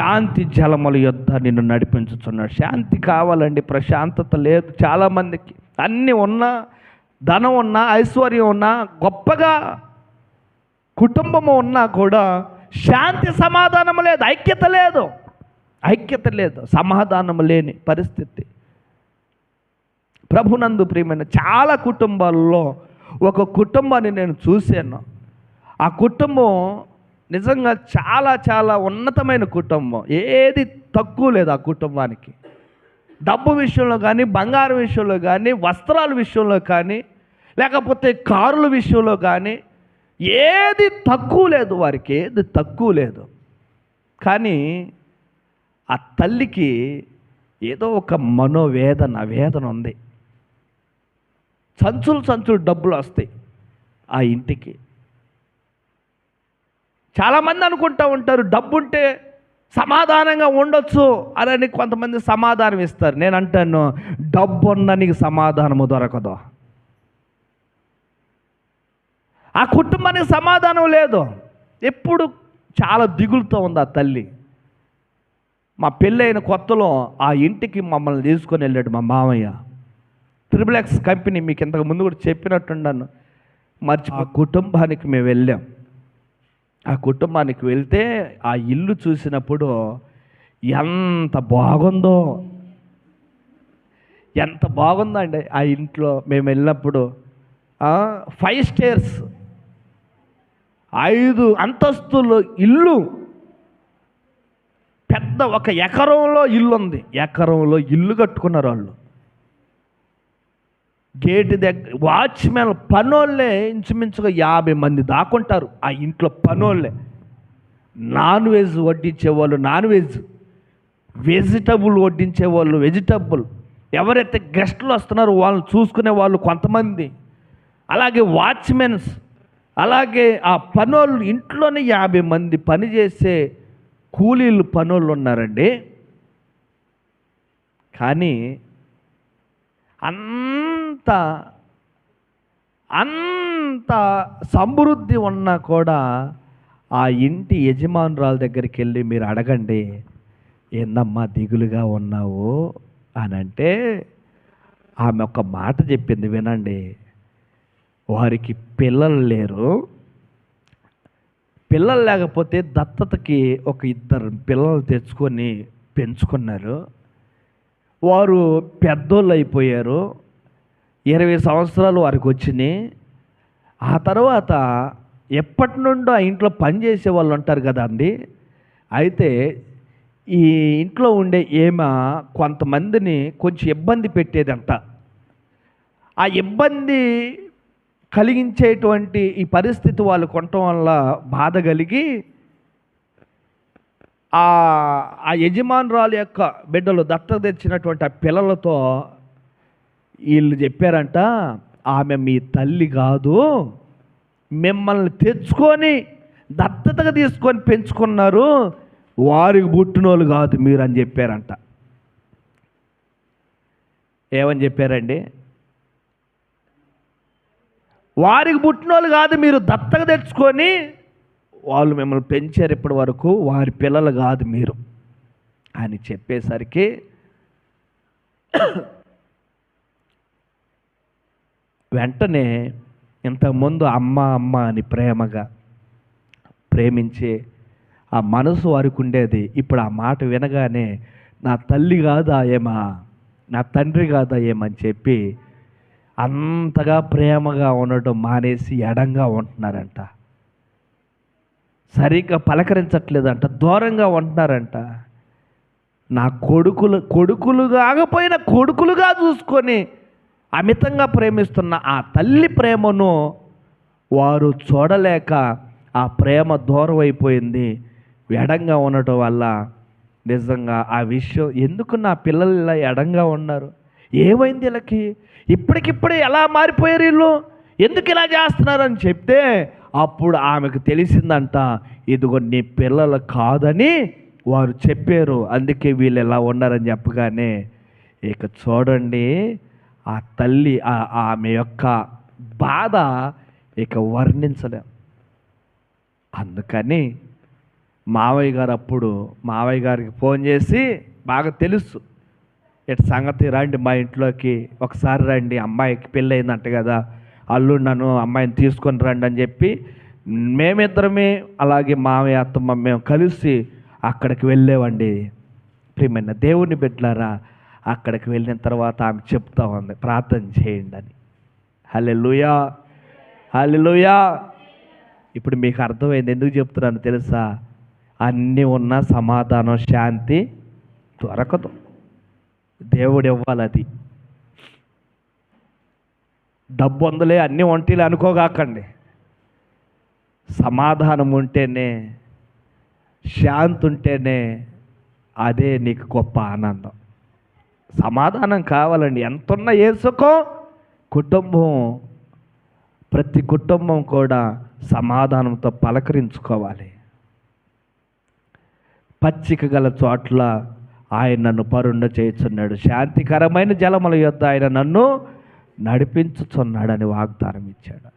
శాంతి జలముల యొద్ద నిన్ను నడిపించుచున్నాడు. శాంతి కావాలండి ప్రశాంతత లేదు. చాలామందికి అన్నీ ఉన్నా ధనం ఉన్నా ఐశ్వర్యం ఉన్నా గొప్పగా కుటుంబము ఉన్నా కూడా శాంతి సమాధానం లేదు ఐక్యత లేదు. ఐక్యత లేదు సమాధానం లేని పరిస్థితి. ప్రభునందు ప్రియమైన చాలా కుటుంబాల్లో ఒక కుటుంబాన్ని నేను చూశాను. ఆ కుటుంబం నిజంగా చాలా చాలా ఉన్నతమైన కుటుంబం. ఏది తక్కువ లేదు ఆ కుటుంబానికి. డబ్బు విషయంలో కానీ బంగారం విషయంలో కానీ వస్త్రాల విషయంలో కానీ లేకపోతే కారుల విషయంలో కానీ ఏది తక్కువ లేదు వారికి ఏది తక్కువ లేదు. కానీ ఆ తల్లికి ఏదో ఒక మనోవేదన వేదన ఉంది. సంచులు సంచులు డబ్బులు వస్తాయి ఆ ఇంటికి. చాలామంది అనుకుంటూ ఉంటారు డబ్బు ఉంటే సమాధానంగా ఉండొచ్చు అని కొంతమంది సమాధానం ఇస్తారు. నేను అంటాను డబ్బు ఉన్న నీకు సమాధానము దొరకదు. ఆ కుటుంబానికి సమాధానం లేదు. ఎప్పుడు చాలా దిగులుతో ఉంది ఆ తల్లి. మా పెళ్ళైన కొత్తలో ఆ ఇంటికి మమ్మల్ని తీసుకొని వెళ్ళాడు మా మామయ్య. త్రిబుల్ ఎక్స్ కంపెనీ మీకు ఇంతకు ముందు కూడా చెప్పినట్టున్నాను మర్చి ఆ కుటుంబానికి మేము వెళ్ళాం. ఆ కుటుంబానికి వెళ్తే ఆ ఇల్లు చూసినప్పుడు ఎంత బాగుందో. ఎంత బాగుందండి ఆ ఇంట్లో మేము వెళ్ళినప్పుడు. ఫైవ్ స్టేర్స్ ఐదు అంతస్తులు ఇల్లు. పెద్ద ఒక ఎకరంలో ఇల్లు ఉంది ఎకరంలో ఇల్లు కట్టుకున్నారు వాళ్ళు. గేటు దగ్గర వాచ్మెన్ పనోళ్ళే ఇంచుమించుగా యాభై మంది దాకుంటారు ఆ ఇంట్లో పనోళ్ళే. నాన్ వెజ్ వడ్డించేవాళ్ళు నాన్ వెజ్ వెజిటబుల్ వడ్డించేవాళ్ళు వెజిటబుల్. ఎవరైతే గెస్ట్లు వస్తున్నారో వాళ్ళని చూసుకునే వాళ్ళు కొంతమంది. అలాగే వాచ్మెన్స్ అలాగే ఆ పనోళ్ళు ఇంట్లోనే యాభై మంది పని చేసే కూలీలు పనోళ్ళు ఉన్నారండి. కానీ అంత అంత సమృద్ధి ఉన్నా కూడా ఆ ఇంటి యజమానురాల దగ్గరికి వెళ్ళి మీరు అడగండి ఏందమ్మా దిగులుగా ఉన్నావు? అని అంటే ఆమె ఒక మాట చెప్పింది వినండి. వారికి పిల్లలు లేరు. పిల్లలు లేకపోతే దత్తతకి ఒక ఇద్దరు పిల్లలు తెచ్చుకొని పెంచుకున్నారు. వారు పెద్దోళ్ళు అయిపోయారు. ఇరవై సంవత్సరాలు వారికి వచ్చినాయి ఆ తర్వాత ఎప్పటి నుండో ఆ ఇంట్లో పని చేసే వాళ్ళు ఉంటారు కదా అండి. అయితే ఈ ఇంట్లో ఉండే ఏమ కొంతమందిని కొంచెం ఇబ్బంది పెట్టేదంట. ఆ ఇబ్బంది కలిగించేటువంటి ఈ పరిస్థితి వాళ్ళు కొనటం వల్ల బాధ కలిగి ఆ ఆ యజమానురాలు యొక్క బిడ్డలు దత్తత తెచ్చినటువంటి ఆ పిల్లలతో వీళ్ళు చెప్పారంట ఆమె మీ తల్లి కాదు. మిమ్మల్ని తెచ్చుకొని దత్తతగా తీసుకొని పెంచుకున్నారు. వారికి పుట్టినోళ్ళు కాదు మీరు అని చెప్పారంట. ఏమని చెప్పారండి? వారికి పుట్టినోళ్ళు కాదు మీరు దత్తగా తెచ్చుకొని వాళ్ళు మిమ్మల్ని పెంచారు ఇప్పటి వరకు వారి పిల్లలు కాదు మీరు. అని చెప్పేసరికి వెంటనే ఇంతకుముందు అమ్మ అమ్మ అని ప్రేమగా ప్రేమించే ఆ మనసు వారికి ఉండేది. ఇప్పుడు ఆ మాట వినగానే నా తల్లి కాదా ఏమా? నా తండ్రి కాదా ఏమని చెప్పి అంతగా ప్రేమగా ఉండటం మానేసి ఎడంగా ఉంటున్నారంట. సరిగ్గా పలకరించట్లేదంట దూరంగా ఉంటున్నారంట. నా కొడుకులు కొడుకులు కాకపోయినా కొడుకులుగా చూసుకొని అమితంగా ప్రేమిస్తున్న ఆ తల్లి ప్రేమను వారు చూడలేక ఆ ప్రేమ దూరం అయిపోయింది. ఎడంగా ఉండటం వల్ల నిజంగా ఆ విషయం ఎందుకు నా పిల్లలు ఇలా ఎడంగా ఉన్నారు? ఏమైంది వీళ్ళకి? ఇప్పటికిప్పుడే ఎలా మారిపోయారు వీళ్ళు? ఎందుకు ఇలా చేస్తున్నారు అని చెప్తే అప్పుడు ఆమెకు తెలిసిందంట ఇదిగో నీ పిల్లలు కాదని వారు చెప్పారు అందుకే వీళ్ళు ఎలా ఉన్నారని చెప్పగానే ఇక చూడండి ఆ తల్లి ఆమె యొక్క బాధ ఇక వర్ణించలేం. అందుకని మావయ్య గారు అప్పుడు మావయ్య గారికి ఫోన్ చేసి బాగా తెలుసు. ఇటు సంగతి రండి మా ఇంట్లోకి ఒకసారి రండి అమ్మాయికి పెళ్ళి అయిందంట కదా అల్లుడు నన్ను అమ్మాయిని తీసుకొని రండి అని చెప్పి మేమిద్దరమే అలాగే మామయ్య అత్తమ్మ మేము కలిసి అక్కడికి వెళ్ళేవండి. ప్రియమైన దేవుని బిడ్డలారా అక్కడికి వెళ్ళిన తర్వాత ఆమె చెప్తా ఉంది ప్రార్థన చేయండి అని. హలే హల్లెలూయా. ఇప్పుడు మీకు అర్థమైంది ఎందుకు చెప్తున్నాను తెలుసా? అన్నీ ఉన్న సమాధానం శాంతి దొరకదు. దేవుడు ఇవ్వాలి అది. డబ్బు ఉందలే అన్నీ ఒంటిలే అనుకోగాకండి. సమాధానం ఉంటేనే శాంతి ఉంటేనే అదే నీకు గొప్ప ఆనందం. సమాధానం కావాలండి. ఎంతున్న వేసుకో కుటుంబం ప్రతి కుటుంబం కూడా సమాధానంతో పలకరించుకోవాలి. పచ్చిక గల చోట్ల ఆయన నన్ను పరుండ చేయుచున్నాడు. శాంతికరమైన జలముల యొద్ద ఆయన నన్ను నడిపించుచున్నాడని వాగ్దానం ఇచ్చాడు